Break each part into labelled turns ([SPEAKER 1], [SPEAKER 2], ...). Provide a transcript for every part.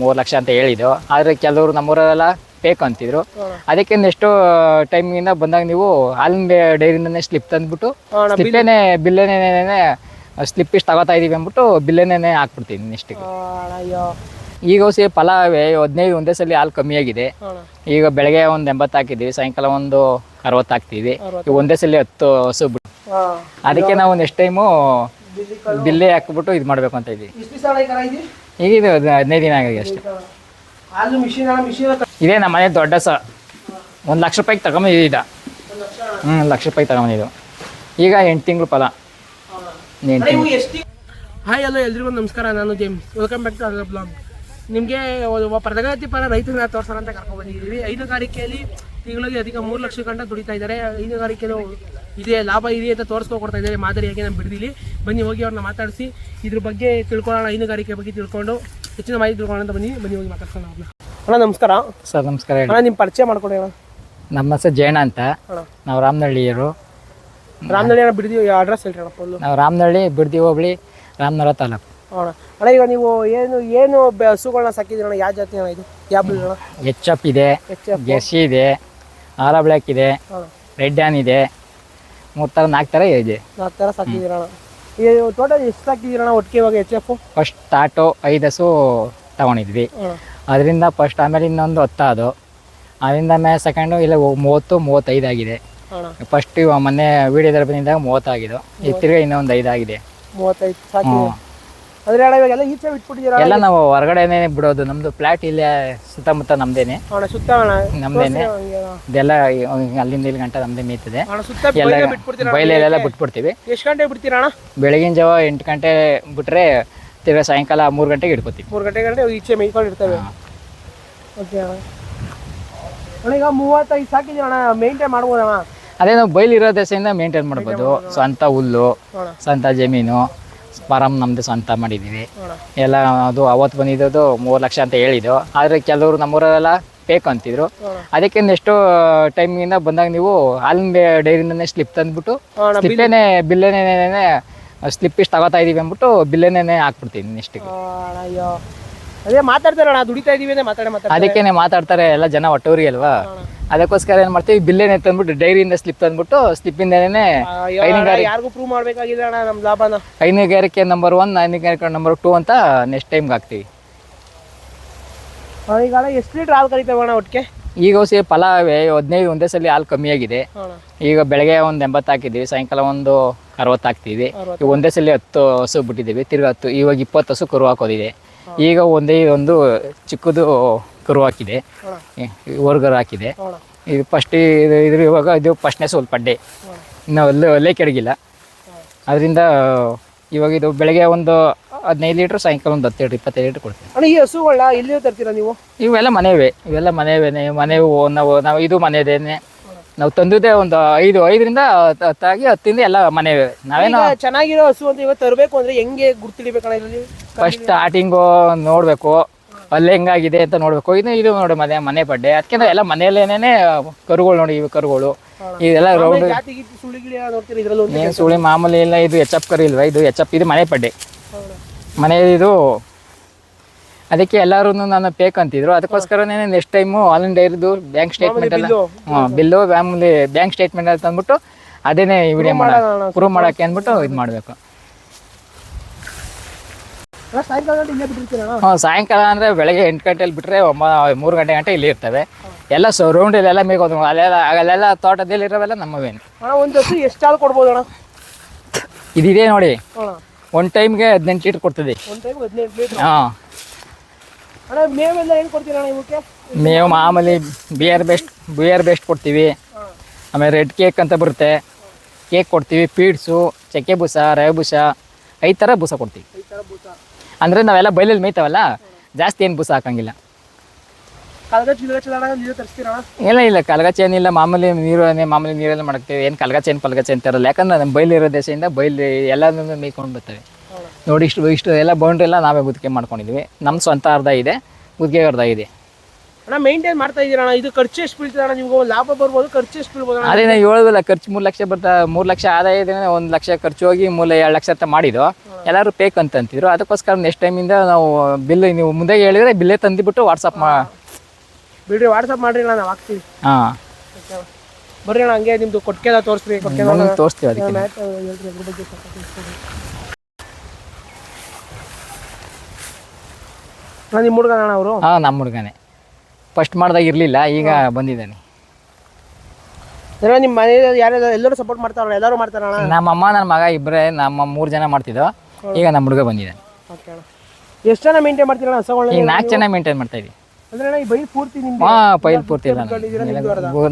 [SPEAKER 1] ಮೂರು ಲಕ್ಷ ಅಂತ ಹೇಳಿದ್ರು ಆದರೆ ಕೆಲವರು ನಮ್ಮೂರಲ್ಲೆಲ್ಲ ಬೇಕು ಅಂತಿದ್ರು. ಅದಕ್ಕೆ ನೆಕ್ಸ್ಟ್ ಟೈಮಿಂದ ಬಂದಾಗ ನೀವು ಹಾಲಿನ ಡೈರಿಂದನೇ ಸ್ಲಿಪ್ ತಂದ್ಬಿಟ್ಟು ಸ್ಲಿಪ್ಪೇನೆ ಬಿಲ್ಲೇನೇನೆ ಸ್ಲಿಪ್ ಇಷ್ಟು ತಗೋತಾ ಇದೀವಿ ಅಂದ್ಬಿಟ್ಟು ಬಿಲ್ಲೆನೇ ಹಾಕ್ಬಿಡ್ತೀನಿ ನೆಕ್ಸ್ಟಿಗೆ ಈಗ ಸೇ ಫಲ ಹದಿನೈದು ಒಂದೇ ಸಲ ಹಾಲು ಕಮ್ಮಿ ಆಗಿದೆ. ಈಗ ಬೆಳಗ್ಗೆ ಒಂದು ಎಂಬತ್ತು ಹಾಕಿದ್ದೀವಿ ಸಾಯಂಕಾಲ ಒಂದು ಅರವತ್ತು ಹಾಕ್ತೀವಿ. ಈಗ ಒಂದೇ ಸಲ ಹತ್ತು ಹಸು ಬಿಟ್ಟು. ಅದಕ್ಕೆ ನಾವು ನೆಕ್ಸ್ಟ್ ಟೈಮು ಬಿಲ್ಲೆ ಹಾಕ್ಬಿಟ್ಟು ಇದು ಮಾಡಬೇಕು ಅಂತ ಇದ್ದೀವಿ
[SPEAKER 2] ಎಷ್ಟು ದಿವಸ ಅಣ್ಣ ಈ ಕರ ಇದೆ
[SPEAKER 1] ಈಗ ಇದು ಹದಿನೈದು ದಿನ ಆಗಿದೆ ಅಷ್ಟೇ.
[SPEAKER 2] ಹಾಲು ಮಿಷಿನ್ ಮಿಷಿನ್
[SPEAKER 1] ಇದೇ ನಮ್ಮ ಮನೆ ದೊಡ್ಡ ಸ ಒಂದು ಲಕ್ಷ ರೂಪಾಯಿಗೆ ತಗೊಂಬಂದಿದ್ದ ಹ್ಞೂ ಲಕ್ಷ ರೂಪಾಯಿ ತಗೊಂಬಂದಿದ್ದು ಈಗ ಎಂಟು ತಿಂಗಳು ಫಲ. ಎಂಟು ತಿಂಗಳು.
[SPEAKER 2] ಹಾಯ್ ಹಲೋ ಎಲ್ರಿಗೂ ನಮಸ್ಕಾರ ನಾನು James. Welcome back to other blog ನಿಮಗೆ ಒಬ್ಬ ಪ್ರಗತಿಪರ ರೈತರನ್ನ ತೋರ್ಸೋಣ ಅಂತ ಕರ್ಕೊಂಡು ಬಂದಿದ್ದೀವಿ. ಹೈನುಗಾರಿಕೆಯಲ್ಲಿ ತಿಂಗಳಿಗೆ ಅಧಿಕ ಮೂರು ಲಕ್ಷ ಗಂಟೆ ದುಡಿತಾ ಇದ್ದಾರೆ. ಹೈನುಗಾರಿಕೆಯೂ ಇದೆ ಲಾಭ ಇದೆ ಅಂತ ತೋರಿಸ್ಕೊಡ್ತಾ ಇದ್ದಾರೆ ಮಾದರಿಯಾಗಿ ನಮ್ಮ ಬಿಡದಿಲಿ. ಬನ್ನಿ ಹೋಗಿ ಅವ್ರನ್ನ ಮಾತಾಡಿಸಿ. ಇದ್ರ ಬಗ್ಗೆ ತಿಳ್ಕೊಳ್ಳೋಣ ಹೈನುಗಾರಿಕೆ ಬಗ್ಗೆ ತಿಳ್ಕೊಂಡು. ಹೆಚ್ಚಿನ ಮಾಹಿತಿ ತಿಳ್ಕೊಳ್ಳೋಣ ಅಂತ ಬನ್ನಿ. ಬನ್ನಿ ಹೋಗಿ ಮಾತಾಡ್ಸೋಣ ಅವ್ರನ್ನ. ಅಣ್ಣ ನಮಸ್ಕಾರ.
[SPEAKER 1] ಸರ್ ನಮಸ್ಕಾರ
[SPEAKER 2] ಅಣ್ಣ ನಿಮ್ಮ ಪರಿಚಯ ಮಾಡ್ಕೊಡಿ ಅಣ್ಣ.
[SPEAKER 1] ನಮ್ಮ ಹೆಸರು ಜಯಣ ಅಂತ. ನಾವು ರಾಮನಹಳ್ಳಿಯರು.
[SPEAKER 2] ರಾಮನಹಳ್ಳಿ ಅಣ್ಣ ಬಿಡ್ದಿ ಅಡ್ರೆಸ್ ಹೇಳ್ರಿ ಅಣ್ಣ ಫುಲ್ಲು.
[SPEAKER 1] ನಾವು ರಾಮನಹಳ್ಳಿ ಬಿಡ್ದಿ ಹೋಬಳಿ ರಾಮನಗರ ತಾಲೂಕು.
[SPEAKER 2] ಅಣ್ಣ ಅಣ್ಣ ಈಗ ನೀವು ಏನು ಏನು ಹಸುಗಳನ್ನ ಸಾಕಿದ್ದೀರಣ್ಣ ಯಾವ ಜಾತಿ ಅಣ್ಣ ಇದು? ಯಾವ
[SPEAKER 1] ಎಚ್ ಎಫ್ ಇದೆ ಜೆರ್ಸಿ ಇದೆ ಆರ ಬ್ಲ್ಯಾಕ್ ಇದೆ ರೆಡ್ ಆನ್ ಇದೆ. ಮೂರು ಥರ ನಾಲ್ಕು ಥರ ಇದೆ.
[SPEAKER 2] ನಾಲ್ಕು ಥರ ಸಾಕಿದ್ದೀರಣ್ಣ ಈಗ ಟೋಟಲ್ ಎಷ್ಟು ಸಾಕಿದ್ದೀರಣ್ಣ ಒಟ್ಟಿಗೆ ಇವಾಗ ಎಚ್ ಎಫ್
[SPEAKER 1] ಫಸ್ಟ್ ಸ್ಟಾರ್ಟು ಐದು ಹಸು ತಗೊಂಡಿದ್ವಿ. ಅದರಿಂದ ಫಸ್ಟ್ ಆಮೇಲೆ ಇನ್ನೊಂದು ಅದು ಅದರಿಂದ ಮೇ ಸೆಕೆಂಡು ಇಲ್ಲ ಮೂವತ್ತು ಮೂವತ್ತೈದು ಆಗಿದೆ.
[SPEAKER 2] ಅಣ್ಣ
[SPEAKER 1] ಫಸ್ಟ್ ಇವಾಗ ಮೊನ್ನೆ ವೀಡಿಯೋದಲ್ಲಿ ಬಂದಿದ್ದಾಗ ಮೂವತ್ತಾಗಿದೆ ಈಗ ತಿರ್ಗಾ ಇನ್ನೊಂದು ಐದಾಗಿದೆ.
[SPEAKER 2] ಮೂವತ್ತೈದು ಅಂದ್ರೆ ಅಣ್ಣ ಇವಾಗೆಲ್ಲ ಈಚೆ ಬಿಟ್ಬಿಟ್ಟಿದ್ದೀರಾ?
[SPEAKER 1] ಎಲ್ಲ ನಾವು ಹೊರಗಡೆನೇ ಬಿಡೋದು. ನಮ್ದು ಫ್ಲ್ಯಾಟ್ ಇಲ್ಲೇ ಸುತ್ತಮುತ್ತ ನಮ್ದೇನೆ.
[SPEAKER 2] ಅಣ್ಣ ಸುತ್ತ ಅಣ್ಣ
[SPEAKER 1] ನಮ್ದೇನೆ ಇದೆಲ್ಲ ಅಲ್ಲಿಂದ ಇಲ್ಲಿ ಗಂಟೆ ನಮ್ದೇ ಮೀತಿದೆ.
[SPEAKER 2] ಅಣ್ಣ ಸುತ್ತ
[SPEAKER 1] ಎಲ್ಲ
[SPEAKER 2] ಬಿಟ್ಬಿಡ್ತೀರಾ
[SPEAKER 1] ಬಯಲೆಲ್ಲ ಬಿಟ್ಬಿಡ್ತೀವಿ.
[SPEAKER 2] ಎಷ್ಟು ಗಂಟೆ ಬಿಡ್ತೀರಾ ಅಣ್ಣ?
[SPEAKER 1] ಬೆಳಗಿನ ಜಾವ ಎಂಟು ಗಂಟೆ ಬಿಟ್ರೆ ತಿರ್ಗಾ ಸಾಯಂಕಾಲ ಮೂರು ಗಂಟೆಗೆ ಇಡ್ಕೋತೀವಿ
[SPEAKER 2] ಮೂರು ಗಂಟೆ ಗಂಟೆ ಈಚೆ ಮೇಯ್ಕೊಂಡು ಇರ್ತವೆ. ಓಕೆ ಅಣ್ಣ. ಅಣ್ಣ ಈಗ ಮೂವತ್ತೈದು ಸಾಕಿದೀವಣ್ಣ ಅಣ್ಣ? ಮೇಂಟೈನ್ ಮಾಡ್ಬೋದಣ್ಣ
[SPEAKER 1] ಅದೇ ನಾವು ಬೈಲ್ ಇರೋ ದೇಶದಿಂದ ಮೇಂಟೈನ್ ಮಾಡ್ಬೋದು. ಸ್ವಂತ ಹುಲ್ಲು ಸ್ವಂತ ಜಮೀನು. ಫಾರಮ್ ನಮ್ದು ಸ್ವಂತ ಮಾಡಿದ್ದೀವಿ ಎಲ್ಲ ಅದು ಅವತ್ತು ಬಂದಿದ್ದು ಮೂರು ಲಕ್ಷ ಅಂತ ಹೇಳಿದ್ದು. ಆದರೆ ಕೆಲವರು ನಮ್ಮೂರಲ್ಲ ಬೇಕು ಅಂತಿದ್ರು. ಅದಕ್ಕೆ ನೆಕ್ಸ್ಟ್ ಟೈಮಿಂದ ಬಂದಾಗ ನೀವು ಹಾಲಿನ ಡೈರಿಂದನೇ ಸ್ಲಿಪ್ ತಂದ್ಬಿಟ್ಟು ಸ್ಲಿಪ್ಪೇನೆ ಬಿಲ್ಲೇನೇನೆ ಸ್ಲಿಪ್ ಇಷ್ಟು ತಗೋತಾ ಇದೀವಿ ಅಂದ್ಬಿಟ್ಟು ಬಿಲ್ಲೇನೇ ಹಾಕ್ಬಿಡ್ತೀನಿ ನೆಕ್ಸ್ಟಿಗೆ
[SPEAKER 2] ಅದೇ ಮಾತಾಡ್ತಾರ ದುಡಿತಾ ಇದೀವಿ ಅಂದ್ರೆ ಮಾತಾಡ ಮಾತಾಡ
[SPEAKER 1] ಅದಕ್ಕೇನೆ ಮಾತಾಡ್ತಾರೆ ಎಲ್ಲ ಜನ ಒಟ್ಟೋರಿ ಅಲ್ವಾ? ಅದಕ್ಕೋಸ್ಕರ ಏನ್ ಮಾಡ್ತೀವಿ ಬಿಲ್ಲೇನೆ ತಂದ್ಬಿಟ್ಟು ಡೈರಿಯಿಂದ ಸ್ಲಿಪ್ ತಂದ್ಬಿಟ್ಟು ಸ್ಲಿಪ್
[SPEAKER 2] ಯಾರಿಗೂ ಪ್ರೂವ್ ಅಣ್ಣ ಲಾಭನ.
[SPEAKER 1] ಹೈನುಗಾರಿಕೆ ನಂಬರ್ ಒನ್ ಹೈನುಗಾರಿಕೆ ನಂಬರ್ ಟೂ ಅಂತ ನೆಕ್ಸ್ಟ್ ಟೈಮ್ಗೆ ಹಾಕ್ತಿವಿ.
[SPEAKER 2] ಈಗ ಎಷ್ಟು ಲೀಟರ್ ಹಾಲು ಕರಿತೇವೆ ಅಣ್ಣ ಒಟ್ಟಿಗೆ?
[SPEAKER 1] ಈಗ ಹೊಸಿ ಫಲ ಹದಿನೈದು ಒಂದೇ ಸಲ ಹಾಲು ಕಮ್ಮಿ ಆಗಿದೆ. ಈಗ ಬೆಳಗ್ಗೆ ಒಂದು ಎಂಬತ್ತು ಹಾಕಿದ್ದೀವಿ ಸಾಯಂಕಾಲ ಒಂದು ಅರವತ್ತು ಹಾಕ್ತೀವಿ ಈಗ ಒಂದೇ ಸಲ ಹತ್ತು ಹಸು ಬಿಟ್ಟಿದ್ದೀವಿ ತಿರ್ಗಿ ಹತ್ತು ಇವಾಗ ಇಪ್ಪತ್ತು ಹಸು ಕರು ಹಾಕೋದಿದೆ. ಈಗ ಒಂದೇ ಒಂದು ಚಿಕ್ಕದು ಕರು ಹಾಕಿದೆ ಓರ್ಗರು ಹಾಕಿದೆ. ಇದು ಫಸ್ಟ್ ಇದು ಇದ್ರ ಇವಾಗ ಇದು ಫಸ್ಟ್ನೇ ಸ್ವಲ್ಪ ಅಡ್ಡೆ ಇನ್ನು ಅಲ್ಲೇ ಕೆಡಗಿಲ್ಲ. ಅದರಿಂದ ಇವಾಗ ಇದು ಬೆಳಗ್ಗೆ ಒಂದು ಹದಿನೈದು ಲೀಟ್ರ್ ಸಾಯಂಕಾಲ ಒಂದು ಹತ್ತೆರಡು ಇಪ್ಪತ್ತೈದು ಲೀಟ್ರ್ ಕೊಡ್ತೀವಿ.
[SPEAKER 2] ಅಣ್ಣ ಈ ಹಸುಗಳನ್ನ ಎಲ್ಲಿ ತರ್ತೀರಾ ನೀವು?
[SPEAKER 1] ಇವೆಲ್ಲ ಮನೆವೇ ಇವೆಲ್ಲ ಮನೆವೇನೆ ಮನೆ ನಾವು ನಾವು ಇದು ಮನೆದೇನೆ. ನಾವು ತಂದಿದ್ದೆ ಒಂದು ಐದು ಐದರಿಂದ ಹತ್ತು ಹತ್ತಾಗಿ ಹತ್ತಿಂದ ಎಲ್ಲ ಮನೆ ನಾವೇನೋ
[SPEAKER 2] ಈಗ ಚೆನ್ನಾಗಿರೋ ಹಸು ಅಂತ ಇವತ್ತು ತರಬೇಕು ಅಂದ್ರೆ ಹೆಂಗೆ ಗುರ್ತಿಡಿಬೇಕಣ್ಣ
[SPEAKER 1] ಫಸ್ಟ್ ಸ್ಟಾರ್ಟಿಂಗು ನೋಡಬೇಕು. ಅಲ್ಲಿ ಹೆಂಗಾಗಿದೆ ಅಂತ ನೋಡಬೇಕು. ಇದು ಇದು ನೋಡಿ ಮನೆ ಮನೆ ಪಡ್ಡೆ ಅದಕ್ಕಿಂತ ಎಲ್ಲ ಮನೆಯಲ್ಲೇನೆ ಕರುಗಳು ನೋಡಿ ಇವು ಕರುಗಳು. ಇದೆಲ್ಲ ರೌಂಡ್ ಏನು ಸುಳಿ ಮಾಮೂಲಿ ಇಲ್ಲ. ಇದು ಎಚ್ ಎಫ್ ಕರು ಇಲ್ವಾ? ಇದು ಎಚ್ ಎಫ್ ಇದು ಮನೆ ಪಡ್ಡೆ ಮನೆ ಇದು ಅದಕ್ಕೆ ಎಲ್ಲರೂ ನಾನು ಪೇಕ್ ಅಂತಿದ್ರು. ಅದಕ್ಕೋಸ್ಕರನೇ ನೆಕ್ಸ್ಟ್ ಟೈಮು ಆನ್ಲೈನ್ ಇಂಡಿಯಾ ಇರೋದು ಬ್ಯಾಂಕ್ ಸ್ಟೇಟ್ಮೆಂಟ್ ಎಲ್ಲ ಹಾಂ ಬಿಲ್ಲು ಬ್ಯಾಂಕ್ ಸ್ಟೇಟ್ಮೆಂಟ್ ಅಂತ ಅಂದ್ಬಿಟ್ಟು ಅದೇನೇ ವಿಡಿಯೋ ಮಾಡ ಪ್ರೂವ್ ಮಾಡಕ್ಕೆ ಅಂದ್ಬಿಟ್ಟು ಇದು ಮಾಡಬೇಕು.
[SPEAKER 2] ಹಾಂ ಸಾಯಂಕಾಲ
[SPEAKER 1] ಅಂದ್ರೆ ಬೆಳಗ್ಗೆ ಎಂಟು ಗಂಟೆಲಿ ಬಿಟ್ಟರೆ ಒಂಬ ಮೂರು ಗಂಟೆ ಗಂಟೆ ಇಲ್ಲಿ ಇರ್ತವೆ. ಎಲ್ಲ ಸೊ ರೌಂಡಲ್ಲೆಲ್ಲ ಮೇಗೋದು ಅಲ್ಲೆಲ್ಲ ಅಲ್ಲೆಲ್ಲ ತೋಟದಲ್ಲಿ ಇರೋವೆಲ್ಲ ನಮ್ಮವೇನು
[SPEAKER 2] ಒಂದು ಎಷ್ಟು ಹಾಲು ಕೊಡ್ಬೋದು ಅಣ್ಣ?
[SPEAKER 1] ಇದಿದೆ ನೋಡಿ. ಒನ್ ಟೈಮ್ಗೆ ಹದಿನೆಂಟು ಲೀಟ್ರ್ ಕೊಡ್ತದೆ. ಹಾಂ.
[SPEAKER 2] ಅಣ್ಣ ಮೇವೆಲ್ಲ ಹೆಂಗೆ ಕೊಡ್ತೀರಾ ಅಣ್ಣ ಇವಕ್ಕೆ
[SPEAKER 1] ಮೇವು ಮಾಮೂಲಿ ಬಿಯರ್ ಬೆಸ್ಟ್ ಬಿಯರ್ ಬೆಸ್ಟ್ ಕೊಡ್ತೀವಿ. ಆಮೇಲೆ ರೆಡ್ ಕೇಕ್ ಅಂತ ಬರುತ್ತೆ. ಕೇಕ್ ಕೊಡ್ತೀವಿ ಪೀಡ್ಸು ಚಕ್ಕೆ ಬೂಸ ರವೆ ಬೂಸ ಐದು ಥರ ಬೂಸ ಕೊಡ್ತೀವಿ.
[SPEAKER 2] ಈ ಥರ ಬೂತ
[SPEAKER 1] ಅಂದರೆ ನಾವೆಲ್ಲ ಬೈಲಲ್ಲಿ ಮೇಯ್ತಾವಲ್ಲ ಜಾಸ್ತಿ ಏನು ಬೂಸ ಹಾಕಂಗಿಲ್ಲ.
[SPEAKER 2] ಕಲ್ಗಚ್ಚ ಗಿಲ್ಗಚ್ಚ ಅಣ್ಣ ನೀರು ತರಿಸ್ತೀರಾ ಅಣ್ಣ?
[SPEAKER 1] ಇಲ್ಲ ಇಲ್ಲ ಕಲ್ಗಚ್ಚ ಏನಿಲ್ಲ ಮಾಮೂಲಿ ನೀರು ಮಾಮೂಲಿ ನೀರೆಲ್ಲ ಮಾಡ್ತೀವಿ. ಏನು ಕಲ್ಗಚ್ಚ ಏನು ಪಲ್ಗಚ್ಚ ಅಂತ ಇರಲ್ಲ ಯಾಕಂದ್ರೆ ನಮ್ಮ ಬೈಲಿರೋ ದೇಶದಿಂದ ಬೈಲಿ ಎಲ್ಲನೂ ಮೇಯ್ಕೊಂಡು ಬರ್ತವೆ. ನೋಡಿ ಇಷ್ಟು ಇಷ್ಟು ಎಲ್ಲ ಬೌಂಡ್ರಿ ಎಲ್ಲ ನಾವೇ ಗುತ್ತಿಗೆ ಮಾಡ್ಕೊಂಡಿದ್ವಿ ನಮ್ಮ ಸ್ವಂತ ಅರ್ಧ ಇದೆ ಗುತ್ತಿಗೆ ಅರ್ಧ ಇದೆ.
[SPEAKER 2] ಅಣ್ಣ ಮೇಂಟೈನ್ ಮಾಡ್ತಾ ಇದೀರಣ್ಣ ಇದು ಖರ್ಚು ಎಷ್ಟು ಬೀಳ್ತದೆ ಅಣ್ಣ? ನಿಮ್ಗೆ ಲಾಭ ಬರ್ಬೋದು ಖರ್ಚು ಎಷ್ಟು ಬೀಳ್ಬೋದು
[SPEAKER 1] ಅದೇ ನಾವು ಹೇಳೋದಿಲ್ಲ ಖರ್ಚು ಮೂರು ಲಕ್ಷ ಬರ್ತಾ ಮೂರು ಲಕ್ಷ ಆದಾಯ ಇದೆ ಒಂದು ಲಕ್ಷ ಖರ್ಚು ಹೋಗಿ ಮೂಲ ಎರಡು ಲಕ್ಷ ಅಂತ ಮಾಡಿದ್ದು. ಎಲ್ಲರೂ ಪೇಕ್ ಅಂತ ಅಂತಿದ್ರು. ಅದಕ್ಕೋಸ್ಕರ ನೆಕ್ಸ್ಟ್ ಟೈಮಿಂದ ನಾವು ಬಿಲ್ ನೀವು ಮುಂದೆ ಹೇಳಿದ್ರೆ ಬಿಲ್ಲೇ ತಂದುಬಿಟ್ಟು ವಾಟ್ಸಪ್ ಮಾ
[SPEAKER 2] ಬಿಡ್ರಿ ವಾಟ್ಸಪ್ ಮಾಡ್ರಿ ಅಣ್ಣ ನಾವು ಹಾಕ್ತೀವಿ.
[SPEAKER 1] ಹಾಂ.
[SPEAKER 2] ಬರ್ರಿ ಅಣ್ಣ ಹಂಗೆ ನಿಮ್ದು ಕೊಟ್ಕೆದ ತೋರಿಸ್ರಿ
[SPEAKER 1] ಕೊಟ್ಟಿಗೆ ತೋರಿಸ್ತೀವಿ ಅದಕ್ಕೆ
[SPEAKER 2] ಮ್ಯಾಟ್ ಹೇಳ್ರಿ ಅದ್ರ ಬಗ್ಗೆ ಸ್ವಲ್ಪ ತಿಳ್ಸ್ಕೊಡಿ. ಅಣ್ಣ ನಿಮ್ಮ ಹುಡುಗನ ಅಣ್ಣ ಅವರು?
[SPEAKER 1] ಹಾ ನಮ್ಮ ಹುಡುಗನೇ. ಫಸ್ಟ್ ಮಾಡ್ದಾಗ ಇರಲಿಲ್ಲ ಈಗ ಬಂದಿದ್ದಾನೆ.
[SPEAKER 2] ಅಂದ್ರೆ ನಿಮ್ಮ ಮನೆ ಯಾರ್ಯಾರು ಎಲ್ಲರೂ ಸಪೋರ್ಟ್ ಮಾಡ್ತಾರ ಎಲ್ಲರೂ ಮಾಡ್ತಾರ
[SPEAKER 1] ನಮ್ಮ ಅಮ್ಮ ನನ್ನ ಮಗ ಇಬ್ಬರೇ ನಮ್ಮ ಮೂರು ಜನ ಮಾಡ್ತಿದ್ದೋ ಈಗ ನಮ್ಮ ಹುಡುಗ ಬಂದಿದ್ದಾನೆ.
[SPEAKER 2] ಓಕೆ ಅಣ್ಣ. ಎಷ್ಟು ಜನ ಮೇಂಟೈನ್ ಮಾಡ್ತೀರಣ್ಣ ಹಸಗಳನ್ನ
[SPEAKER 1] ಈಗ ನಾಲ್ಕು ಜನ ಮೇಂಟೈನ್ ಮಾಡ್ತಾ ಇದೀವಿ.
[SPEAKER 2] ಅಂದ್ರೆ ಅಣ್ಣ ಈ ಬೈಲ್ ಪೂರ್ತಿ ನಿಮ್ಗೆ?
[SPEAKER 1] ಹಾಂ ಪೈಲ್ ಪೂರ್ತಿ ಇಲ್ಲ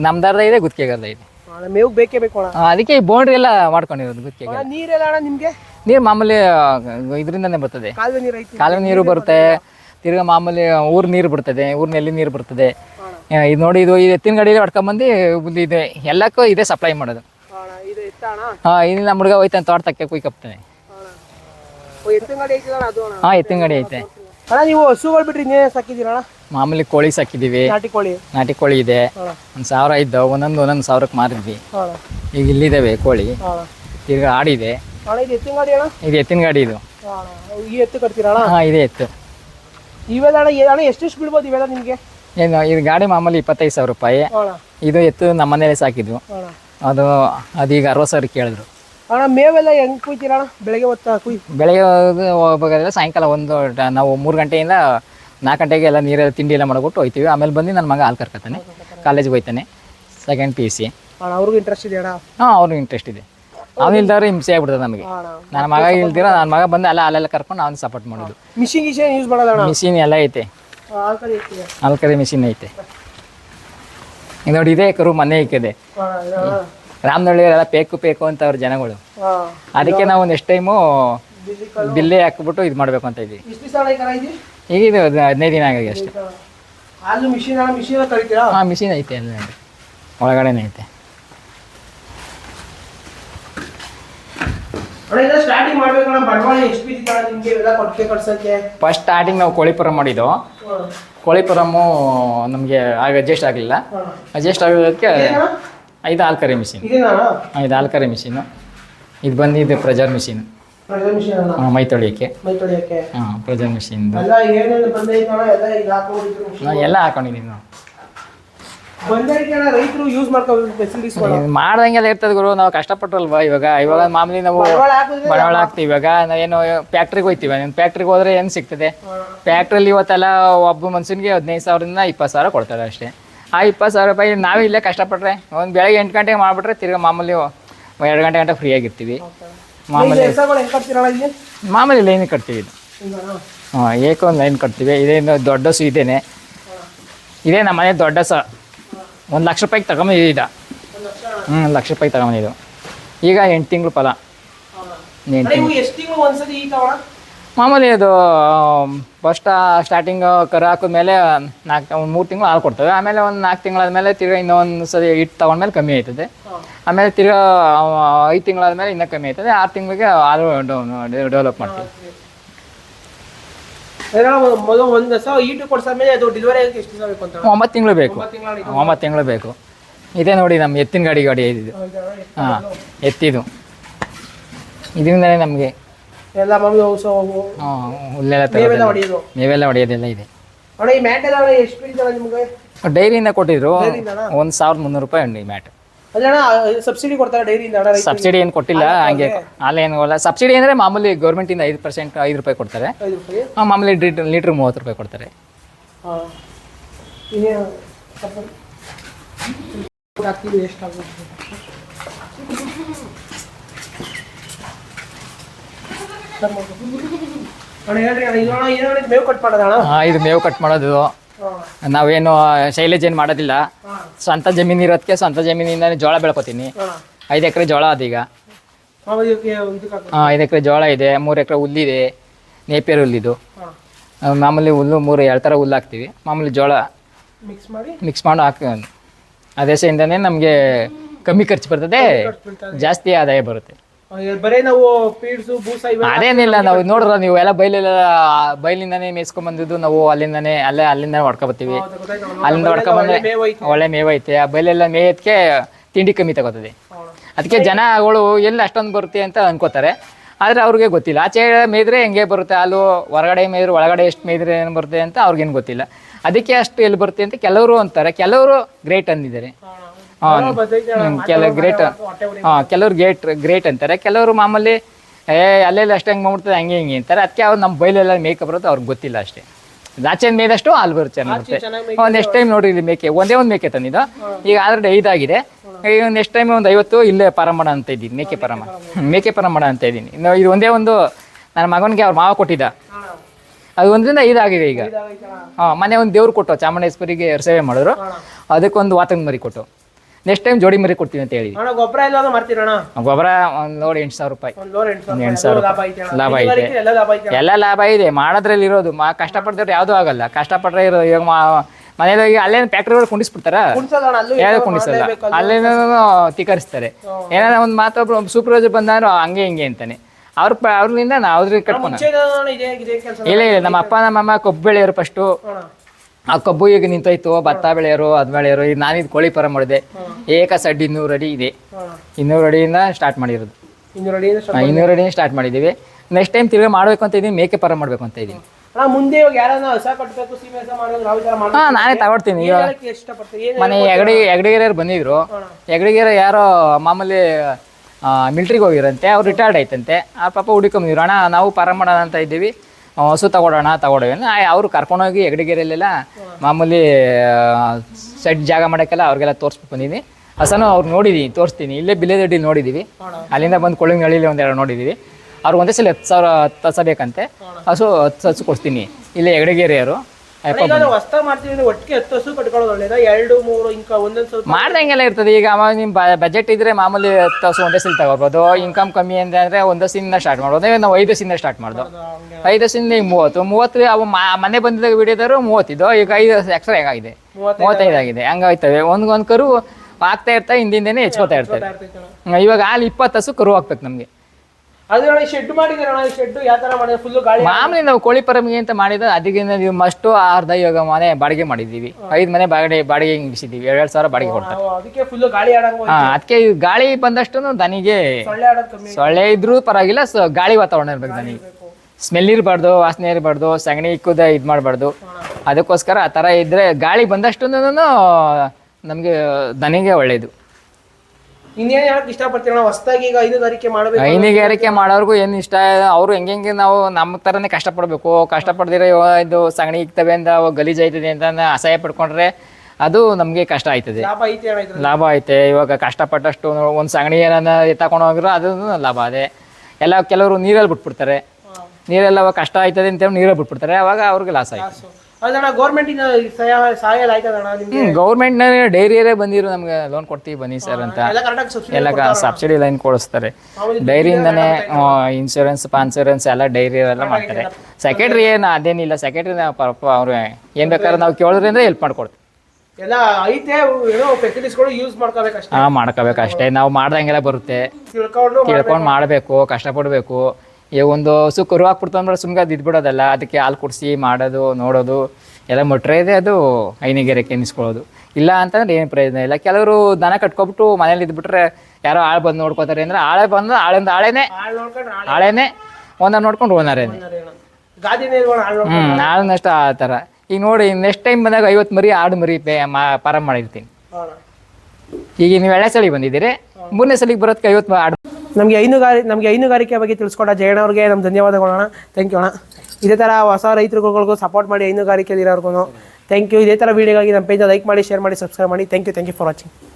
[SPEAKER 1] ನಮ್ದಾರ್ದ ಇದೆ ಗುತ್ತಿಗೆಗರ್ಧ ಇದೆ.
[SPEAKER 2] ಅಣ್ಣ ಮೇವು ಬೇಕೇ ಬೇಕು ಅಣ್ಣ?
[SPEAKER 1] ಆ, ಅದಕ್ಕೆ ಬೌಂಡ್ರಿ ಎಲ್ಲ ಮಾಡ್ಕೊಂಡಿರೋದು ಗುತ್ತಿಗೆ
[SPEAKER 2] ಅಣ್ಣ ನೀರೆಲ್ಲ ಅಣ್ಣ ನಿಮಗೆ?
[SPEAKER 1] ನೀರು ಮಾಮೂಲಿ ಇದರಿಂದನೇ ಬರ್ತದೆ.
[SPEAKER 2] ಕಾಲುವೆ ನೀರು ಐತಿ.
[SPEAKER 1] ಕಾಲುವೆ ನೀರು ಬರುತ್ತೆ. ತಿರ್ಗಾ ಮಾಮೂಲಿ ಊರ್ ನೀರು ಬಿಡ್ತದೆ ಊರ್ನಲ್ಲಿ ನೀರು ಬಿಡ್ತದೆ ಇದು ನೋಡಿ ಇದು ಈ ಎತ್ತಿನ ಗಾಡಿಯಲ್ಲಿ ಹೊಡ್ಕೊಂಬಂದು ಇದು ಇದೆ. ಎಲ್ಲಕ್ಕೂ ಇದೇ ಸಪ್ಲೈ ಮಾಡೋದು.
[SPEAKER 2] ಇದು
[SPEAKER 1] ಹಾಂ ಇಲ್ಲಿ ನಮ್ಮ ಹುಡುಗ ಹೋಯ್ತಾನೆ ತೋಟ ತಕ್ಕ ಕುಯ್ಕಪ್ತಾನೆ
[SPEAKER 2] ಅಣ್ಣ ಓ ಎತ್ತಿನ ಗಾಡಿ ಐತಿಲ್ಲ ಅದು ಅಣ್ಣ?
[SPEAKER 1] ಹಾಂ ಎತ್ತಿನ ಗಾಡಿ ಐತೆ.
[SPEAKER 2] ಅಣ್ಣ ನೀವು ಹಸುಗಳು ಬಿಟ್ರಿ ಇನ್ನೇನು ಸಾಕಿದ್ದೀರಣ್ಣ
[SPEAKER 1] ಮಾಮೂಲಿ ಕೋಳಿ ಸಾಕಿದ್ದೀವಿ.
[SPEAKER 2] ನಾಟಿ ಕೋಳಿ?
[SPEAKER 1] ನಾಟಿ ಕೋಳಿ ಇದೆ. ಒಂದು ಸಾವಿರ ಇದ್ದ ಒಂದೊಂದು ಒಂದೊಂದು ಸಾವಿರಕ್ಕೆ ಮಾರಿದ್ವಿ. ಈಗ ಇಲ್ಲಿದ್ದಾವೆ ಕೋಳಿ. ತಿರ್ಗಾ ಆಡಿದೆ.
[SPEAKER 2] ಇದು ಎತ್ತಿನ ಗಾಡಿ
[SPEAKER 1] ಇದು ಇದು. ಹಾಂ ಇದೆ ಎತ್ತು.
[SPEAKER 2] ಇವೆಲ್ಲ ಅಣ್ಣ ಅಣ್ಣ ಎಷ್ಟೆಷ್ಟು ಬೀಳ್ಬೋದು ಇವೆಲ್ಲ ನಿಮಗೆ?
[SPEAKER 1] ಏನು ಇದು ಗಾಡಿ ಮಾಮೂಲಿ ಇಪ್ಪತ್ತೈದು ಸಾವಿರ ರೂಪಾಯಿ. ಇದು ಎತ್ತು ನಮ್ಮ ಮನೇಲಿ ಸಾಕಿದ್ವು ಅದು ಅದೀಗ ಅರವತ್ತು ಸಾವಿರ ಕೇಳಿದ್ರು.
[SPEAKER 2] ಅಣ್ಣ ಮೇವೆಲ್ಲ ಹೆಂಗ್ ಕುಯ್ತೀರಣ್ಣ ಬೆಳಗ್ಗೆ ಹೊತ್ತು ಕುಯ್
[SPEAKER 1] ಬೆಳಗ್ಗೆ ಹೋಗ್ಬೇಕಾದ್ರೆ ಸಾಯಂಕಾಲ ಒಂದು ನಾವು ಮೂರು ಗಂಟೆಯಿಂದ ನಾಲ್ಕು ಗಂಟೆಗೆ ಎಲ್ಲ ನೀರೆಲ್ಲ ತಿಂಡಿ ಎಲ್ಲ ಮಾಡ್ಬಿಟ್ಟು ಹೋಗ್ತೀವಿ ಆಮೇಲೆ ಬಂದು ನನ್ನ ಮಗ ಹಾಲು ಕರ್ಕೊತಾನೆ. ಕಾಲೇಜಿಗೆ ಹೋಗ್ತಾನೆ ಸೆಕೆಂಡ್ ಪಿ ಯು ಸಿ
[SPEAKER 2] ಅವ್ರಿಗೂ ಇಂಟ್ರೆಸ್ಟ್ ಇದೆ ಅಣ್ಣ?
[SPEAKER 1] ಹಾಂ ಅವ್ರಿಗೂ ಇಂಟ್ರೆಸ್ಟ್ ಇದೆ. ಅವ್ನು ಇಲ್ದವ್ರೆ ಹಿಂಸೆ ಆಗ್ಬಿಡ್ತದೆ ನಮಗೆ. ನನ್ನ ಮಗ ಇಲ್ದಿರ ನನ್ನ ಮಗ ಬಂದು ಅಲ್ಲ ಅಲ್ಲೆಲ್ಲ ಕರ್ಕೊಂಡು ಅವ್ನು ಸಪೋರ್ಟ್ ಮಾಡೋದು.
[SPEAKER 2] ಮಿಷಿನ್ ಗಿಷಿನ್ ಯೂಸ್ ಮಾಡೋದಣ್ಣ
[SPEAKER 1] ಮಿಷಿನ್ ಎಲ್ಲ ಐತೆ. ನಾಲ್ಕರೆ ಮಿಷಿನ್ ಐತೆ. ಈಗ ನೋಡಿ ಇದೇ ಕರು ಮನೆ ಇಕ್ಕಿದೆ ರಾಮನಳ್ಳಿ ಎಲ್ಲ ಪೇಕು ಪೇಕು ಅಂತ ಅವ್ರ ಜನಗಳು. ಅದಕ್ಕೆ ನಾವು ನೆಕ್ಸ್ಟ್ ಟೈಮು ಬಿಲ್ಲೇ ಹಾಕ್ಬಿಟ್ಟು ಇದು ಮಾಡಬೇಕು ಅಂತ ಇದ್ದೀವಿ. ಈಗ ಇದು ಹದಿನೈದು ದಿನ ಆಗಿದೆ ಅಷ್ಟೇ. ಹಾಂ. ಮಿಷಿನ್ ಐತೆ ನೋಡಿ. ಒಳಗಡೆನೇ ಐತೆ
[SPEAKER 2] ಅಣ್ಣ ಇದನ್ನ ಸ್ಟಾರ್ಟಿಂಗ್ ಮಾಡ್ಬೇಕಣ್ಣ ಬಂಡವಾಳ ಎಷ್ಟು ಬಿದ್ದಿತ್ತಣ್ಣ ನಿಮಗೆ ಇವೆಲ್ಲ ಕೊಟ್ಟಿಗೆ ಕಳ್ಸಕ್ಕೆ
[SPEAKER 1] ಫಸ್ಟ್ ಸ್ಟಾರ್ಟಿಂಗ್ ನಾವು ಕೋಳಿಪುರಂ ಮಾಡಿದ್ದು. ಕೋಳಿಪುರಮ್ಮು ನಮಗೆ ಆಗ ಅಡ್ಜಸ್ಟ್ ಆಗಲಿಲ್ಲ. ಅಡ್ಜಸ್ಟ್ ಆಗೋದಕ್ಕೆ ಐದು ಆಲ್ಕರಿ ಮಿಷಿನ್ ಐದು ಆಲ್ಕರಿ ಮಿಷಿನು ಇದು ಬಂದಿದ್ದು ಪ್ರೆಜರ್ ಮಿಷಿನ್ ಮೈ ತೊಳಿಯೋಕ್ಕೆ. ಹಾಂ ಪ್ರೆಜರ್ ಮಿಷಿನ್
[SPEAKER 2] ಎಲ್ಲ ಹಾಕೊಂಡಿದ್ದೀನಿ ಎಲ್ಲ
[SPEAKER 1] ಹಾಕೊಂಡಿದ್ದೀವಿ ನಾವು.
[SPEAKER 2] ರೈತರು ಯೂಸ್ ಮಾಡ್ಕೋಬೇಕು ಫೆಸಿಲಿಟೀಸ್
[SPEAKER 1] ಇದು ಮಾಡ್ದಂಗೆಲ್ಲ ಇರ್ತದೆ ಗುರು ನಾವು ಕಷ್ಟಪಟ್ರಲ್ವಾ ಇವಾಗ? ಇವಾಗ ಮಾಮೂಲಿ ನಾವು
[SPEAKER 2] ಬಂಡವಾಳ
[SPEAKER 1] ಹಾಕ್ತಿವಿ ಇವಾಗ ನಾವೇನು ಫ್ಯಾಕ್ಟ್ರಿಗೆ ಹೋಗ್ತೀವಿ ನಿಮ್ಮ ಫ್ಯಾಕ್ಟ್ರಿಗೆ ಹೋದ್ರೆ ಏನು ಸಿಗ್ತದೆ? ಫ್ಯಾಕ್ಟ್ರಿಲಿ ಇವತ್ತೆಲ್ಲ ಒಬ್ಬ ಮನುಷ್ಯನಿಗೆ ಹದಿನೈದು ಸಾವಿರದಿಂದ ಇಪ್ಪತ್ತು ಸಾವಿರ ಕೊಡ್ತಾರೆ ಅಷ್ಟೇ. ಆ ಇಪ್ಪತ್ತು ಸಾವಿರ ರೂಪಾಯಿ ನಾವೇ ಇಲ್ಲೇ ಕಷ್ಟಪಟ್ರೆ ಒಂದು ಬೆಳಗ್ಗೆ ಎಂಟು ಗಂಟೆಗೆ ಮಾಡಿಬಿಟ್ರೆ ತಿರ್ಗಾ ಮಾಮೂಲಿ ಎರಡು ಗಂಟೆ ಗಂಟೆ ಫ್ರೀ ಆಗಿರ್ತೀವಿ. ಮಾಮೂಲಿ ಮಾಮೂಲಿ ಲೈನ್ ಕಟ್ತೀವಿ ಇದು. ಹಾಂ ಏಕೋ ಒಂದು ಲೈನ್ ಕಟ್ತೀವಿ ಇದೇನು ದೊಡ್ಡ ಸು ಇದೇನೆ ಇದೇ ನಮ್ಮ ಮನೆ ದೊಡ್ಡ ಸ ಒಂದು ಲಕ್ಷ ರೂಪಾಯಿಗೆ ತಗೊಂಬಂದಿದ್ದು ಇದು.
[SPEAKER 2] ಲಕ್ಷ?
[SPEAKER 1] ಹ್ಞೂ ಲಕ್ಷ ರೂಪಾಯಿಗೆ ತಗೊಂಬಂದಿದ್ದು. ಈಗ ಎಂಟು ತಿಂಗಳು ಫಲ. ಎಂಟು
[SPEAKER 2] ತಿಂಗಳು.
[SPEAKER 1] ಮಾಮೂಲಿ ಅದು ಫಸ್ಟ್ ಸ್ಟಾರ್ಟಿಂಗ್ ಕರು ಹಾಕಿದ್ಮೇಲೆ ನಾಲ್ಕು ಒಂದು ಮೂರು ತಿಂಗಳು ಹಾಲು ಕೊಡ್ತವೆ. ಆಮೇಲೆ ಒಂದು ನಾಲ್ಕು ತಿಂಗಳಾದ್ಮೇಲೆ ತಿರ್ಗಿ ಇನ್ನೊಂದು ಸರಿ ಹಿಟ್ಟು ತೊಗೊಂಡ್ಮೇಲೆ ಕಮ್ಮಿ ಆಯ್ತದೆ. ಆಮೇಲೆ ತಿರ್ಗಾ ಐದು ತಿಂಗಳಾದ್ಮೇಲೆ ಇನ್ನೂ ಕಮ್ಮಿ ಆಯ್ತದೆ. ಆರು ತಿಂಗಳಿಗೆ ಹಾಲು ಡೆವಲಪ್ ಮಾಡ್ತೀವಿ.
[SPEAKER 2] ಒಂದು ಈಟು ಕೊಡ್ಸಾದ್ಮೇಲೆ ಅದು ಡೆಲಿವರಿ ಆಗಕ್ಕೆ ಎಷ್ಟು ದಿವಸ ಬೇಕು ಅಂತ
[SPEAKER 1] ಒಂಬತ್ತು ತಿಂಗಳು ಬೇಕು.
[SPEAKER 2] ಒಂಬತ್ತು ತಿಂಗಳು
[SPEAKER 1] ಒಂಬತ್ತು ತಿಂಗಳು ಬೇಕು. ಇದೇ ನೋಡಿ ನಮ್ಮ ಎತ್ತಿನ ಗಾಡಿ ಗಾಡಿ ಇದು ಹಾಂ ಎತ್ತಿದು ಇದರಿಂದಲೇ ನಮಗೆ
[SPEAKER 2] ಎಲ್ಲ ಮಾಮೂಲಿ ಹೊಸ
[SPEAKER 1] ಹುಲ್ಲೆಲ್ಲ
[SPEAKER 2] ಮೇವೆಲ್ಲ
[SPEAKER 1] ತರೋದು
[SPEAKER 2] ಹೊಡಿಯೋದು?
[SPEAKER 1] ಮೇವೆಲ್ಲ ಹೊಡೆಯೋದೆಲ್ಲ ಇದೆ.
[SPEAKER 2] ಅಣ್ಣ ಈ ಮ್ಯಾಟ್ ಎಲ್ಲ ಎಷ್ಟು ಬೀಳ್ತಲ್ಲ ನಿಮ್ಗೆ?
[SPEAKER 1] ಡೈರಿಯಿಂದ ಕೊಟ್ಟಿದ್ರು.
[SPEAKER 2] ಡೈರಿಯಿಂದನಾ?
[SPEAKER 1] ಒಂದು ಸಾವಿರದ ಮುನ್ನೂರು ರೂಪಾಯಿ ಉಂಟು ಈ ಮ್ಯಾಟ್.
[SPEAKER 2] ಸಬ್ಸಿಡಿ ಕೊಡ್ತಾರೆ ಡೈರಿಯಿಂದ ಅಣ್ಣ ರೈತರಿಗೆ?
[SPEAKER 1] ಸಬ್ಸಿಡಿ ಏನು ಕೊಟ್ಟಿಲ್ಲ ಹಂಗೆ ಹಾಲೇನು ಅಲ್ಲ. ಸಬ್ಸಿಡಿ ಅಂದರೆ ಮಾಮೂಲಿ ಗೌರ್ಮೆಂಟಿಂದ ಐದು ಪರ್ಸೆಂಟ್ ಐದು ರೂಪಾಯಿ ಕೊಡ್ತಾರೆ.
[SPEAKER 2] ಐದು ರೂಪಾಯಿ?
[SPEAKER 1] ಆ, ಮಾಮೂಲಿ ಲೀಟ್ರ್ ಲೀಟ್ರ್ ಮೂವತ್ತು ರೂಪಾಯಿ ಕೊಡ್ತಾರೆ.
[SPEAKER 2] ಹಾಂ. ಇನ್ನೇನು ಸ್ವಲ್ಪ ಹಾಕ್ತೀವಿ ಎಷ್ಟಾಗುತ್ತೆ ಅಣ್ಣ ಹೇಳ್ರಿ ಅಣ್ಣ ಇದು ಅಣ್ಣ ಮೇವು ಕಟ್ ಮಾಡೋದಣ್ಣ
[SPEAKER 1] ಆ, ಇದು ಮೇವು ಕಟ್ ಮಾಡೋದು. ನಾವೇನು ಶೈಲೇಜ್ ಏನು ಮಾಡೋದಿಲ್ಲ. ಸ್ವಂತ ಜಮೀನು ಇರೋದಕ್ಕೆ ಸ್ವಂತ ಜಮೀನಿಂದ ಜೋಳ ಬೆಳ್ಕೊತೀನಿ. ಐದು ಎಕರೆ ಜೋಳ ಅದೀಗ ಹಾಂ ಐದು ಎಕರೆ ಜೋಳ ಇದೆ ಮೂರು ಎಕರೆ ಹುಲ್ಲಿದೆ ನೇಪಿಯರ್ ಹುಲ್ಲಿದು. ಆ, ಮಾಮೂಲಿ ಹುಲ್ಲು ಮೂರು ಎರಡು ಥರ ಹುಲ್ಲು ಹಾಕ್ತೀವಿ. ಮಾಮೂಲಿ ಜೋಳ
[SPEAKER 2] ಮಿಕ್ಸ್ ಮಾಡಿ?
[SPEAKER 1] ಮಿಕ್ಸ್ ಮಾಡಿ ಹಾಕಿ ಅದೇಸೆಯಿಂದನೇ ನಮಗೆ ಕಮ್ಮಿ ಖರ್ಚು ಬರ್ತದೆ ಜಾಸ್ತಿ ಆದಾಯ ಬರುತ್ತೆ.
[SPEAKER 2] ಬರೀ ನಾವು ಪೀಡ್ಸು ಬೂಸ ಇವೆ
[SPEAKER 1] ಅದೇನಿಲ್ಲ ನಾವು ನೋಡ್ರ ನೀವು ಎಲ್ಲ ಬೈಲೆಲ್ಲ ಬೈಲಿಂದಾನೇ ಮೇಯ್ಸ್ಕೊಂಡ್ ಬಂದಿದ್ದು ನಾವು ಅಲ್ಲಿಂದಾನೇ ಅಲ್ಲೇ ಅಲ್ಲಿಂದ ಹೊಡ್ಕೊಬತ್ತೀವಿ ಅಲ್ಲಿಂದ
[SPEAKER 2] ಹೊಡ್ಕೊಂಡ್ಬಂದ್ರೆ
[SPEAKER 1] ಒಳ್ಳೆ ಮೇವು ಐತೆ. ಆ ಬೈಲೆಲ್ಲ ಮೇಯತ್ಕೆ ತಿಂಡಿ ಕಮ್ಮಿ ತಗೋತದೆ. ಅದಕ್ಕೆ ಜನಗಳು ಎಲ್ಲಿ ಅಷ್ಟೊಂದು ಬರುತ್ತೆ ಅಂತ ಅನ್ಕೋತಾರೆ. ಆದರೆ ಅವ್ರಿಗೆ ಗೊತ್ತಿಲ್ಲ. ಆಚೆ ಮೇಯ್ದ್ರೆ ಹೆಂಗೆ ಬರುತ್ತೆ ಹಾಲು ಹೊರಗಡೆ ಮೇಯ್ದ್ರೆ ಒಳಗಡೆ ಎಷ್ಟು ಮೇಯ್ದ್ರೆ ಏನು ಬರುತ್ತೆ ಅಂತ ಅವ್ರಿಗೇನು ಗೊತ್ತಿಲ್ಲ. ಅದಕ್ಕೆ ಅಷ್ಟು ಎಲ್ಲಿ ಬರುತ್ತೆ ಅಂತ ಕೆಲವರು ಅಂತಾರೆ. ಕೆಲವರು ಗ್ರೇಟ್ ಅಂದಿದ್ದಾರೆ. ಹಾಂ ಕೆಲ ಗ್ರೇಟ್ ಹಾಂ ಕೆಲವ್ರು ಗ್ರೇಟ್ ಗ್ರೇಟ್ ಅಂತಾರೆ. ಕೆಲವರು ಮಾಮೂಲಿ ಏ ಅಲ್ಲೆಲ್ಲ ಅಷ್ಟೇ ಹಂಗೆ ಮಾಡ್ಬಿಡ್ತದೆ ಹಂಗೆ ಹಿಂಗೆ ಅಂತಾರೆ. ಅದಕ್ಕೆ ಅವ್ರು ನಮ್ಮ ಬೈಲೆಲ್ಲ ಮೇಕಪ್ ಬರುತ್ತೆ ಅವ್ರಿಗೆ ಗೊತ್ತಿಲ್ಲ ಅಷ್ಟೇ. ಲಾಚೆನ್ ಮೇದಷ್ಟು ಆಲ್ ಬರುತ್ತೆ ಚೆನ್ನಾಗಿರುತ್ತೆ ಅವ್ನು ಒಂದು ನೆಕ್ಸ್ಟ್ ಟೈಮ್ ನೋಡಿ ಇಲ್ಲಿ ಮೇಕೆ ಒಂದೇ ಒಂದು ಮೇಕೆ ತಂದಿದ್ದು. ಈಗ ಆಲ್ರೆಡಿ ಐದಾಗಿದೆ. ಈಗ ನೆಕ್ಸ್ಟ್ ಟೈಮ್ ಒಂದು ಐವತ್ತು ಇಲ್ಲೇ ಪರಮಣ ಅಂತ ಇದ್ದೀನಿ. ಮೇಕೆ ಪರಮ ಮೇಕೆ ಪರಮಣ. ಅಂತ ಇದ್ದೀನಿ. ಇನ್ನು ಇದು ಒಂದೇ ಒಂದು ನನ್ನ ಮಗನಿಗೆ ಅವ್ರ ಮಾವ ಕೊಟ್ಟಿದ್ದ. ಅದು ಒಂದರಿಂದ ಐದಾಗಿದೆ ಈಗ. ಹಾಂ ಮನೆ ಒಂದು ದೇವ್ರು ಕೊಟ್ಟು ಚಾಮುಂಡೇಶ್ವರಿಗೆ ಸೇವೆ ಮಾಡಿದ್ರು ಅದಕ್ಕೊಂದು ವಾತಂಗ್ ಮರಿ ಕೊಟ್ಟು. ನೆಕ್ಸ್ಟ್ ಟೈಮ್ ಜೋಡಿ ಮರಿ ಕೊಡ್ತೀವಿ ಅಂತ ಹೇಳಿ.
[SPEAKER 2] ಅಣ್ಣ ಗೊಬ್ಬರ ಎಲ್ಲ
[SPEAKER 1] ಗೊಬ್ಬರ ಒಂದು ನೋಡಿ ಎಂಟು ಸಾವಿರ ರೂಪಾಯಿ.
[SPEAKER 2] ಒಂದ್ ಎಂಟು ಸಾವಿರ ಲಾಭ ಐತೆ ಅಣ್ಣ.
[SPEAKER 1] ಲಾಭ ಐತೆ
[SPEAKER 2] ಹೈನುಗಾರಿಕೆ ಎಲ್ಲ ಲಾಭ ಐತೆ
[SPEAKER 1] ಎಲ್ಲ ಲಾಭ ಇದೆ. ಮಾಡೋದ್ರಲ್ಲಿ ಇರೋದು. ಮಾ ಕಷ್ಟಪಡ್ದವ್ರು ಯಾವುದೂ ಆಗಲ್ಲ. ಕಷ್ಟಪಟ್ಟರೆ ಇರೋ ಇವಾಗ ಮಾ- ಮನೇಲಿ ಹೋಗಿ ಅಲ್ಲೇನು ಫ್ಯಾಕ್ಟ್ರಿ ಒಳಗೆ ಕುಂಡಿಸ್ಬಿಡ್ತಾರ?
[SPEAKER 2] ಅಲ್ಲೂ
[SPEAKER 1] ಕುಂಡಿಸಲ್ಲ. ಅಲ್ಲೇನೋ ತಿಕ್ಕರಿಸ್ತಾರೆ ಏನಾರ ಒಂದು ಮಾತೊಬ್ರು ಸೂಪರ್ವೈಸರ್ ಬಂದಾರು ಹಂಗೆ ಹಿಂಗೆ ಅಂತಾನೆ. ಅವ್ರ ಪ ಅವ್ರಿಂದ ನಾವು
[SPEAKER 2] ಕಟ್ಕೊಂಡು ಅಣ್ಣ ಇದೇ ಇದೇ ಕೆಲಸ
[SPEAKER 1] ಇಲ್ಲ ಇಲ್ಲ. ನಮ್ಮ ಅಪ್ಪ ನಮ್ಮ ಅಮ್ಮ ಕಬ್ಬು ಬೆಳೆಯೋರು ಫಸ್ಟು ಆ ಕಬ್ಬು ಈಗ ನಿಂತೋಯ್ತು ಭತ್ತ ಬೆಳೆಯೋರು ಅದ್ ಬೆಳೆಯೋರು ಈಗ ನಾನಿದ್ ಕೋಳಿ ಪರ ಮಾಡಿದೆ. ಏಕ ಸಡ್ ಇನ್ನೂರು ಅಡಿ ಇದೆ. ಇನ್ನೂರು ಅಡಿಯಿಂದ ಸ್ಟಾರ್ಟ್ ಮಾಡಿರೋದು.
[SPEAKER 2] ಇನ್ನೂರು
[SPEAKER 1] ಅಡಿಯಿಂದ ಸ್ಟಾರ್ಟ್ ಮಾಡಿದ್ದೀವಿ. ನೆಕ್ಸ್ಟ್ ಟೈಮ್ ತಿರ್ಗಿ ಮಾಡಬೇಕು ಅಂತ ಇದ್ದೀನಿ ಮೇಕೆ ಪರ ಮಾಡಬೇಕು ಅಂತ ಇದ್ದೀನಿ
[SPEAKER 2] ಅಣ್ಣ ಮುಂದೆ ಇವಾಗ ಯಾರನ್ನ ಹಸ ಕಟ್ಟಬೇಕು ಸೀಮೆ ಹಸ ಮಾಡೋದು ನಾವು ಈ ಥರ ಮಾಡ್ಬೇಕು.
[SPEAKER 1] ಹಾಂ ನಾನೇ ತಗೊಳ್ತೀನಿ
[SPEAKER 2] ಏನ್
[SPEAKER 1] ಇವಾಗ
[SPEAKER 2] ಹೇಳಕ್ಕೆ ಇಷ್ಟಪಡ್ತೀವಿ ಏನು
[SPEAKER 1] ಮನೆ ಎಗಡಿ ಎಗಡಿಗೆರೆಯರು ಬಂದಿದ್ರು. ಎಗಡಿಗೆರೆ ಯಾರೋ ಮಾಮೂಲಿ ಮಿಲ್ಟ್ರಿಗೆ ಹೋಗಿರಂತೆ ಅವ್ರು ರಿಟೈರ್ಡ್ ಆಯ್ತಂತೆ. ಆ ಪಾಪ ಹುಡುಕೊಂಬಂದಿದ್ರು ಅಣ್ಣ ನಾವು ಪರ ಮಾಡೋಣ ಅಂತ ಇದ್ದೀವಿ. ಹಸು ತಗೊಡೋಣ ತಗೊಡೋಣ ಅವರು ಕರ್ಕೊಂಡೋಗಿ ಹೆಗಡಿಗೆರೆಯಲ್ಲೆಲ್ಲ ಮಾಮೂಲಿ ಸೆಟ್ ಜಾಗ ಮಾಡೋಕ್ಕೆಲ್ಲ ಅವ್ರಿಗೆಲ್ಲ ತೋರಿಸ್ಬಿಟ್ಟು ಬಂದೀನಿ ಹಸನು ಅವ್ರು ನೋಡಿದ್ದೀನಿ ತೋರಿಸ್ತೀನಿ. ಇಲ್ಲೇ ಬಿಲ್ಲೆದಡ್ಡಿಲಿ ನೋಡಿದ್ದೀವಿ ಅಲ್ಲಿಂದ ಬಂದು ಕೊಳ್ಳಿನಳ್ಳಿಲಿ ಒಂದೆರಡು ನೋಡಿದ್ದೀವಿ ಅವ್ರಿಗೆ ಒಂದೇ ಸಲ ಹತ್ತು ಸಾವಿರ, ಹತ್ತು ಬೇಕಂತೆ. ಹಸು ಹತ್ತು ಹಸು ಕೊಡ್ತೀನಿ. ಇಲ್ಲೇ
[SPEAKER 2] ಹೆಗಡಿಗೆರೆಯವರು. ಹೊಸ್ತ ಮಾಡ್ತೀವಿ ಅಂದ್ರೆ ಒಟ್ಟಿಗೆ ಹತ್ತು ಹಸು ಕಟ್ಕೊಳ್ಳೋದು ಒಳ್ಳೇದ? ಎರಡು ಮೂರು ಇಂಕ ಒಂದೊಂದು ಸ್ವಲ್ಪ
[SPEAKER 1] ಮಾಡ್ದಂಗೆಲ್ಲ ಇರ್ತದೆ. ಈಗ ಅವಾಗ ನಿಮ್ಮ ಬಜೆಟ್ ಇದ್ರೆ ಮಾಮೂಲಿ ಹತ್ತು ಹಸು ಒಂದೇ ಸಿಲ್ ತಗೋಬಹುದು ಇನ್ಕಮ್ ಕಮ್ಮಿ ಅಂದ್ರೆ ಅಂದ್ರೆ ಒಂದು ಹಸಿಂದ ಸ್ಟಾರ್ಟ್ ಮಾಡೋದು ನಾವು ಐದು ಸಿಂದ ಸ್ಟಾರ್ಟ್ ಮಾಡೋದು. ಐದು ಸಿಂದ ಈಗ ಮೂವತ್ತು. ಮೂವತ್ತು ಅವು ಮನೆ ಬಂದಿದ್ದಾಗ ವಿಡಿಯೋದರು ಮೂವತ್ತಿದ್ದು. ಈಗ ಐದು ಎಕ್ಸ್ಟ್ರಾ ಹೇಗಾಗಿದೆ
[SPEAKER 2] ಮೂವತ್ತೈದು
[SPEAKER 1] ಮೂವತ್ತೈದು ಆಗಿದೆ. ಹಂಗಾಯ್ತವೆ ಒಂದು ಒಂದು ಕರು ಆಗ್ತಾ ಇರ್ತಾ ಹಿಂದಿಂದೇನೆ ಹೆಚ್ಕೋತಾ ಇರ್ತಾರೆ. ಇವಾಗ ಆಲ್ ಇಪ್ಪತ್ತು ಹಸು ಕರು ಹಾಕ್ಬೇಕು ನಮಗೆ.
[SPEAKER 2] ಅದು ಶೆಡ್ ಮಾಡಿದ್ರೆ ಶೆಡ್ ಯಾವ ತರ ಮಾಡಿದ್ರೆ ಫುಲ್ ಗಾಳಿ
[SPEAKER 1] ಮಾಮೂಲಿ ನಾವು ಕೋಳಿ ಪರಮಿಗೆ ಅಂತ ಮಾಡಿದ ಅದಕ್ಕೆ ನೀವು ಮಸ್ಟು ಅರ್ಧ ಯೋಗ ಮನೆ ಬಾಡಿಗೆ ಮಾಡಿದ್ದೀವಿ. ಐದು ಮನೆ ಬಾಡಿಗೆ ಬಾಡಿಗೆ ನಿಲ್ಲಿಸಿದ್ದೀವಿ ಎರಡು ಸಾವಿರ ಬಾಡಿಗೆ ಕೊಡ್ತಾರೆ.
[SPEAKER 2] ಅದಕ್ಕೆ ಫುಲ್ ಗಾಳಿ ಆಡಂಗ
[SPEAKER 1] ಹಾ ಅದಕ್ಕೆ ಗಾಳಿ ಬಂದಷ್ಟು ದನಿಗೆ
[SPEAKER 2] ಸೊಳ್ಳೆ ಆಡೋದು ಕಮ್ಮಿ
[SPEAKER 1] ಸೊಳ್ಳೆ ಇದ್ರೂ ಪರವಾಗಿಲ್ಲ ಸೊ ಗಾಳಿ ವಾತಾವರಣ ಇರ್ಬೇಕು ನನಗೆ ಸ್ಮೆಲ್ ಇರಬಾರ್ದು ವಾಸನೆ ಇರಬಾರ್ದು ಸಗಣಿ ಇಕ್ಕುದ ಇದು ಮಾಡಬಾರ್ದು. ಅದಕ್ಕೋಸ್ಕರ ಆ ಥರ ಇದ್ದರೆ ಗಾಳಿ ಬಂದಷ್ಟು ನಮಗೆ ದನಿಗೆ ಒಳ್ಳೆಯದು
[SPEAKER 2] ಇನ್ನೇನ್ ಹೇಳಕ್ ಇಷ್ಟಪಡ್ತೀವಿ ನಾವು ಹೊಸದಾಗಿ ಈಗ ಹೈನುಗಾರಿಕೆ ಮಾಡಬೇಕು
[SPEAKER 1] ಹೈನುಗಾರಿಕೆ ಮಾಡೋರ್ಗು ಏನು ಇಷ್ಟ? ಅವರು ಹೆಂಗೆ ಹೆಂಗೆ ನಾವು ನಮ್ಮ ಥರನೇ ಕಷ್ಟಪಡಬೇಕು. ಕಷ್ಟಪಡ್ದಿರ ಇದು ಸಗಣಿ ಇಕ್ತವೆ ಅಂತ ಗಲೀಜ್ ಆಯ್ತದೆ ಅಂತ ಅಸಹ್ಯ ಪಡ್ಕೊಂಡ್ರೆ ಅದು ನಮಗೆ ಕಷ್ಟ ಆಯ್ತದೆ.
[SPEAKER 2] ಲಾಭ ಐತೆ
[SPEAKER 1] ಲಾಭ ಐತೆ. ಇವಾಗ ಕಷ್ಟಪಟ್ಟಷ್ಟು ಒಂದು ಸಗಣಿ ಏನನ್ನ ತಗೊಂಡು ಹೋಗಿರೋ ಅದು ಲಾಭ ಅದೇ. ಎಲ್ಲ ಕೆಲವರು ನೀರಲ್ಲಿ ಬಿಟ್ಬಿಡ್ತಾರೆ. ನೀರೆಲ್ಲ ಅವಾಗ ಕಷ್ಟ ಆಯ್ತದೆ ಅಂತ ನೀರಲ್ಲಿ ಬಿಟ್ಬಿಡ್ತಾರೆ. ಅವಾಗ ಅವ್ರಿಗೆ ಲಾಸ್ ಆಯ್ತು
[SPEAKER 2] ಅದಣ್ಣ ಗೌರ್ಮೆಂಟ್ ಇಂದ ಸಹಾಯ ಸಹಾಯ ಆಯ್ತದಣ್ಣ ನಿಮ್ಗೆ?
[SPEAKER 1] ಗೌರ್ಮೆಂಟ್ನ ಡೈರಿಯರೇ ಬಂದಿರು ನಮ್ಗೆ ಲೋನ್ ಕೊಡ್ತೀವಿ ಬನ್ನಿ ಸರ್ ಅಂತ.
[SPEAKER 2] ಎಲ್ಲ ಕರೆಕ್ಟಾಗಿ ಸಬ್ಸಿಡಿ
[SPEAKER 1] ಎಲ್ಲ ಸಬ್ಸಿಡಿ ಲೈನ್ ಕೊಡಿಸ್ತಾರೆ. ಡೈರಿಯಿಂದನೇ ಇನ್ಶೂರೆನ್ಸ್ ಪಾನ್ಶೂರೆನ್ಸ್ ಎಲ್ಲ ಡೈರಿ ಎಲ್ಲ ಮಾಡ್ತಾರೆ. ಸೆಕ್ರೆಟ್ರಿ ಏನು ಅದೇನಿಲ್ಲ ಸೆಕ್ರೆಟ್ರಿ ಪಾಪ ಅವ್ರು ಏನ್ ಬೇಕಾದ್ರೆ ನಾವು ಕೇಳಿದ್ರಿಂದ ಹೆಲ್ಪ್ ಮಾಡ್ಕೊಡ್ತೀವಿ.
[SPEAKER 2] ಎಲ್ಲ ಐತೆ ಏನೋ ಫೆಸಿಲಿಟೀಸ್ಗಳು ಯೂಸ್ ಮಾಡ್ಕೋಬೇಕಷ್ಟೇ.
[SPEAKER 1] ಹಾಂ ಮಾಡ್ಕೋಬೇಕು ಅಷ್ಟೇ ನಾವು ಮಾಡ್ದಂಗೆಲ್ಲ ಬರುತ್ತೆ.
[SPEAKER 2] ತಿಳ್ಕೊಂಡು
[SPEAKER 1] ಮಾಡ್ಬೇಕು. ಮಾಡಬೇಕು ಕಷ್ಟಪಡಬೇಕು. ಈಗ ಒಂದು ಹಸು ಕರು ಹಾಕ್ಬಿಡ್ತು ಅಂದ್ರೆ ಸುಮ್ಗೆ ಅದು ಇದ್ಬಿಡೋದಲ್ಲ. ಅದಕ್ಕೆ ಹಾಲು ಕುಡಿಸಿ ಮಾಡೋದು ನೋಡೋದು ಎಲ್ಲ ಮೊಟ್ರೆ ಇದೆ ಅದು ಐನಿಗೆರೆಕ್ಕೆ ಎನಿಸ್ಕೊಳ್ಳೋದು. ಇಲ್ಲ ಅಂತಂದ್ರೆ ಏನು ಪ್ರಯೋಜನ ಇಲ್ಲ. ಕೆಲವರು ದನ ಕಟ್ಕೊಬಿಟ್ಟು ಮನೇಲಿ ಇದ್ಬಿಟ್ರೆ ಯಾರೋ ಆಳು ಬಂದು ನೋಡ್ಕೋತಾರೆ ಅಂದ್ರೆ ಆಳೆ ಬಂದು ಆಳಿಂದ ಆಳೆನೇ ಆಳೆನೆ ಓನರ್ ನೋಡ್ಕೊಂಡು ಓನರೇನೆ ಹ್ಞೂ ಆಳನ್ನಷ್ಟು ಆ ಥರ. ಈಗ ನೋಡಿ ನೆಕ್ಸ್ಟ್ ಟೈಮ್ ಬಂದಾಗ ಐವತ್ತು ಮರಿ ಆಡು ಮರಿ ಪೇ ಮಾ ಪಾರ ಮಾಡಿರ್ತೀನಿ. ಈಗ ನೀವು ಎಳೆ ಸಲಿಗೆ ಬಂದಿದ್ದೀರಿ. ಮೂರನೇ ಸಲಿಗೆ ಬರೋದಕ್ಕೆ ಐವತ್ತು ಆಡು
[SPEAKER 2] ನಮಗೆ ಹೈನುಗಾರಿ ನಮಗೆ ಹೈನುಗಾರಿಕೆ ಬಗ್ಗೆ ತಿಳಿಸ್ಕೊಡ ಜಯಣ್ಣ ಅವ್ರಿಗೆ ನಮ್ಮ ಧನ್ಯವಾದಗಳು ಅಣ್ಣ. ಥ್ಯಾಂಕ್ ಯು ಅಣ್ಣ. ಇದೇ ಥರ ಹೊಸ ರೈತರುಗಳಿಗೂ ಸಪೋರ್ಟ್ ಮಾಡಿ ಹೈನುಗಾರಿಕೆಯಲ್ಲಿ ಇರೋರ್ಗು ಥ್ಯಾಂಕ್ ಯು ಇದೇ ಥರ ವೀಡಿಯೋಗಾಗಿ ನಮ್ಮ ಪೇಜ್ ಲೈಕ್ ಮಾಡಿ ಶೇರ್ ಮಾಡಿ ಸಬ್ಸ್ಕ್ರೈಬ್ ಮಾಡಿ. Thank you thank you for watching